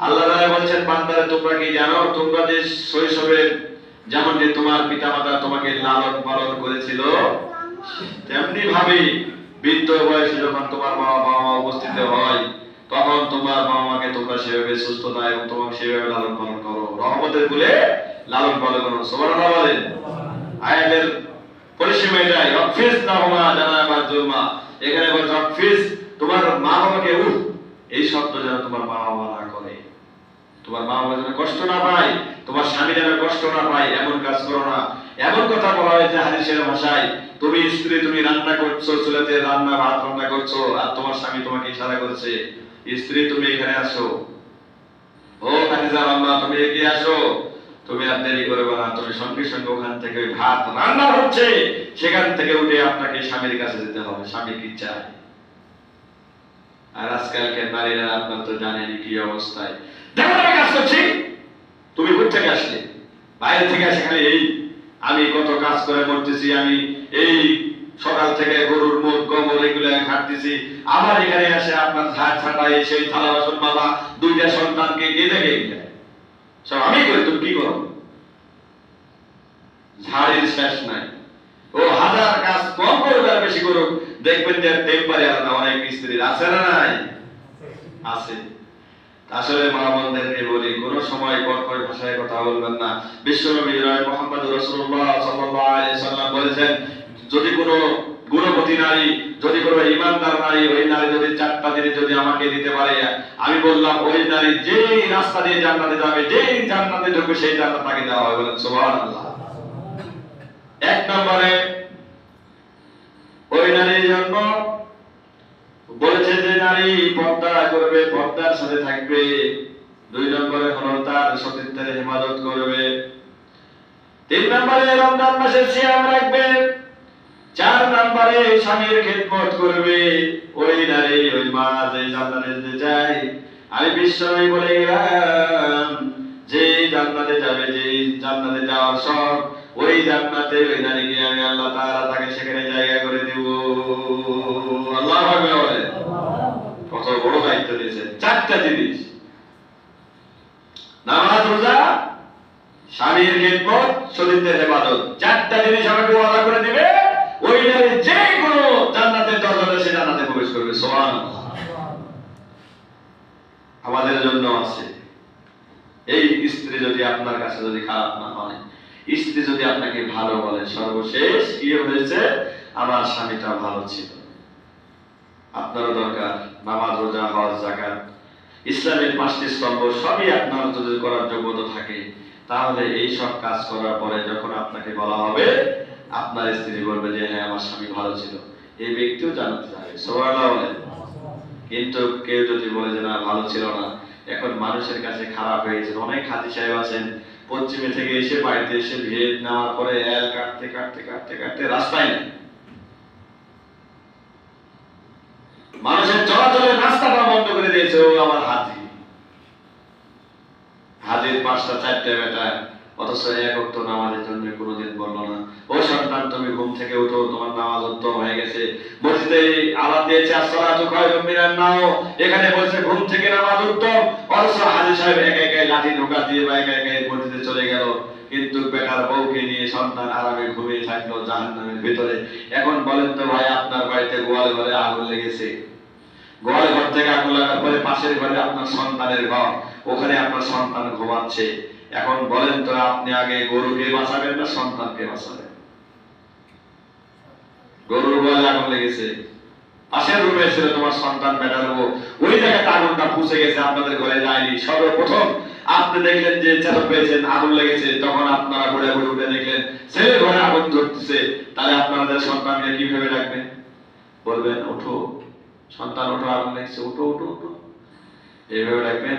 আল্লাহ তাআলা তোমরা জানো লালন পালন উপস্থিত হয় তখন তোমার বাবা মাকে তোমরা সেভাবে সুস্থতা এবং তোমাকে সেভাবে লালন পালন করো রহমতের কুলে লালন পালন করো সুবহানাল্লাহ বলেন পরিসীমা এটাই অফিস নাহমা জানাবা জুলমা এখানে বলছে অফিস তোমার মা বাবাকে উহ, এই শব্দ যেন তোমার মা বাবা না করে। তোমার মা বাবা যেন কষ্ট না পায়, তোমার স্বামী যেন কষ্ট না পায়, এমন কাজ করো না। এমন কথা বলা হয়েছে হাদিসের ভাষায়, তুমি স্ত্রী, তুমি রান্না করছ, চুলাতে রান্না, ভাত রান্না করছ, আর তোমার স্বামী তোমাকে ইশারা করছে, স্ত্রী, তুমি এখানে আসো। ও খাদিজা আম্মা তুমি এগিয়ে আসো। তুমি আর দেরি করবে না, তুমি সঙ্গে সঙ্গে ওখান থেকে ওই ভাত রান্না হচ্ছে, সেখান থেকে উঠে আপনাকে স্বামীর কাছে যেতে হবে স্বামী কি চায়? আর আজকালকার নারীরা আপনার তো জানেনই কি অবস্থায়। দেখো কাজ করছি। তুমি কোথা থেকে আসলে? বাইরে থেকে আসে খালি এই, আমি কত কাজ করে মরতেছি, আমি এই সকাল থেকে গরুর মুখ, গোবর এগুলো ঘাটতেছি। আবার এখানে আসে আপনার ঝাড় ছাটাই সেই থালা বাসন মাজা দুইটা সন্তানকে কে দেখে সব আমি করি তুমি কি করো শেষ নাই। ও, হাজার কাজ কম করবে আর বেশি করুক। দেখবেন যে আলাদা, অনেক স্ত্রীর আছে না নাই? আছে। আসলে মা বোনদেরকে বলি, কোন সময় কর্কশ ভাষায় কথা বলবেন না। বিশ্বনবী মোহাম্মদ সাল্লাম বলেছেন, যদি কোনো গুণবতী নারী যদি কোনো ইমানদার নারী ওই নারী যদি চারটা জিনিস যদি আমাকে দিতে পারে, আমি বললাম, ওই নারী যেই রাস্তা দিয়ে জান্নাতে যাবে, যেই জান্নাতে ঢুকবে, সেই জান্নাত তাকে দেওয়া হবে। বলেন, সুবহানাল্লাহ। এক নম্বরে, ওই নারীর জন্য বলেছে যে নারী পর্দা করবে, পর্দার সাথে থাকবে। দুই নম্বরে হলো তার সতীত্বের হেফাজত করবে। তিন নম্বরে রমজান মাসে সিয়াম রাখবে। চার নম্বরে স্বামীর খেদমত করবে। ওই নারী, ওই মা যে জান্নাতে যেতে চায়, আমি বিশ্বনবী বলে গেলাম, যে জান্নাতে যাবে, যে জান্নাতে যাওয়ার সব ওই জান্নাতে ওই নারীকে আমি আল্লাহ তাআলা তাকে সেখানে জায়গা করে দেব। আল্লাহ কত বড় দায়িত্ব দিয়েছেন চারটা জিনিস। নামাজ, রোজা, স্বামীর খেদমত শরীরের হেফাজত। চারটা জিনিস আমাকে ওয়াদা করে দিবে। ওই নারী যে কোনো জান্নাতের দরজাতে সে জান্নাতে প্রবেশ করবে, সুবহানাল্লাহ। আমাদের জন্য আছে। এই স্ত্রী যদি আপনার কাছে যদি খারাপ না হয়, স্ত্রী যদি আপনাকে ভালো বলে, সর্বশেষ কি হয়েছে? আমার স্বামীটা ভালো ছিল। আপনারও দরকার, নামাজ, রোজা, হজ জাকাত ইসলামের পাঁচটি স্তম্ভ সবই আপনার যদি করার যোগ্যতা থাকে, তাহলে এই সব কাজ করার পরে যখন আপনাকে বলা হবে আপনার স্ত্রী বলবে যে হ্যাঁ আমার স্বামী ভালো ছিল। এই ব্যক্তিও জানাতে সোয়াল্লাহ বলেন। কিন্তু কেউ যদি বলে যে, না, ভালো ছিল না। এখন মানুষের কাছে খারাপ হয়ে গেছে। অনেক হাজি সাহেব আছেন, পশ্চিমে থেকে এসে বাড়িতে এসে ভিড় নেওয়ার পরে এল কাটতে কাটতে কাটতে কাটতে রাস্তায় নেই মানুষের চলাচলের রাস্তাটা বন্ধ করে দিয়েছে। ও আমার হাতি। হাজির পাঁচটা চারটে বেটা অথচ এক অক্ত নামাজের জন্য কোনোদিন বলল না, ও সন্তান, তুমি ঘুম থেকে উঠো, তোমার নামাজ উত্তম হয়ে গেছে। মসজিদে আলাদ দিয়েছে, আসসালাতু খায়রুম মিনান নাও। এখানে বলছে, ঘুম থেকে নামাজ উত্তম। অথচ হাজি সাহেব একা একা লাঠি ঢোকা দিয়ে বা একা একা মসজিদে চলে গেল। কিন্তু বেকার বউকে নিয়ে সন্তান আরামে ঘুমিয়ে থাকল জাহান্নামের ভিতরে। এখন বলেন তো ভাই, আপনার বাড়িতে গোয়াল ঘরে আগুন লেগেছে? গোয়াল ঘর থেকে আগুন লাগার পরে পাশের ঘরে আপনার সন্তানের ঘর। ওখানে আপনার সন্তান ঘুমাচ্ছে। এখন বলেন তো, আপনি আগে গরুকে বাঁচাবেন না সন্তানকে বাঁচাবেন? গরুর গোয়ালে আগুন লেগেছে। পাশের রুমে ছিল তোমার সন্তান বউ ওই জায়গায় আগুনটা পুষে গেছে, আপনাদের ঘরে যায়নি। সর্বপ্রথম আপনি দেখলেন যে চেতন পেয়েছেন, আগুন লেগেছে। তখন আপনারা ঘুরে ঘুরে উঠে দেখলেন, ছেলে ঘরে আগুন ধরতেছে। তাহলে আপনাদের সন্তানকে কীভাবে রাখবেন? বলবেন, ওঠো, সন্তান, ওঠো, আগুন লেগেছে। ওঠো ওঠো ওঠো। এইভাবে রাখবেন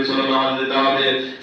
আব্দুল মজিদ তুমি